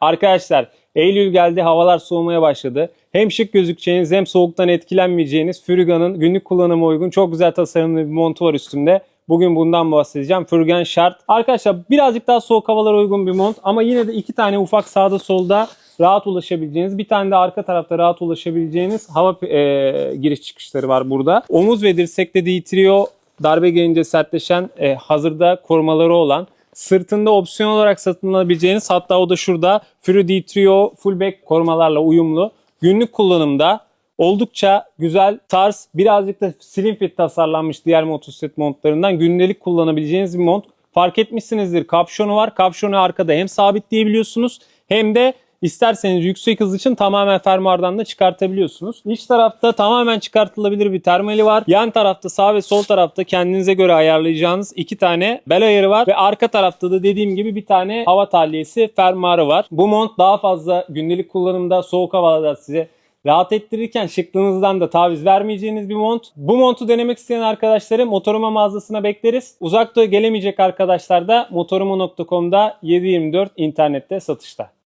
Arkadaşlar Eylül geldi havalar soğumaya başladı. Hem şık gözükeceğiniz hem soğuktan etkilenmeyeceğiniz Furgan'ın günlük kullanıma uygun çok güzel tasarımlı bir montu var üstümde. Bugün bundan bahsedeceğim. Furgan Shard. Arkadaşlar birazcık daha soğuk havalara uygun bir mont ama yine de iki tane ufak sağda solda rahat ulaşabileceğiniz, bir tane de arka tarafta rahat ulaşabileceğiniz hava e, giriş çıkışları var burada. Omuz ve dirsekte DTRO darbe gelince sertleşen e, hazırda korumaları olan sırtında opsiyon olarak satın alabileceğiniz hatta o da şurada Fury D3O fullback korumalarla uyumlu. Günlük kullanımda oldukça güzel tarz birazcık da slim fit tasarlanmış diğer motosiklet montlarından gündelik kullanabileceğiniz bir mont. Fark etmişsinizdir kapşonu var. Kapşonu arkada hem sabitleyebiliyorsunuz hem de İsterseniz yüksek hız için tamamen fermuardan da çıkartabiliyorsunuz. İç tarafta tamamen çıkartılabilir bir termali var. Yan tarafta sağ ve sol tarafta kendinize göre ayarlayacağınız iki tane bel ayarı var. Ve arka tarafta da dediğim gibi bir tane hava tahliyesi fermuarı var. Bu mont daha fazla gündelik kullanımda soğuk havalarda size rahat ettirirken şıklığınızdan da taviz vermeyeceğiniz bir mont. Bu montu denemek isteyen arkadaşları Motoruma mağazasına bekleriz. Uzakta gelemeyecek arkadaşlar da motoruma.com'da 7/24 internette satışta.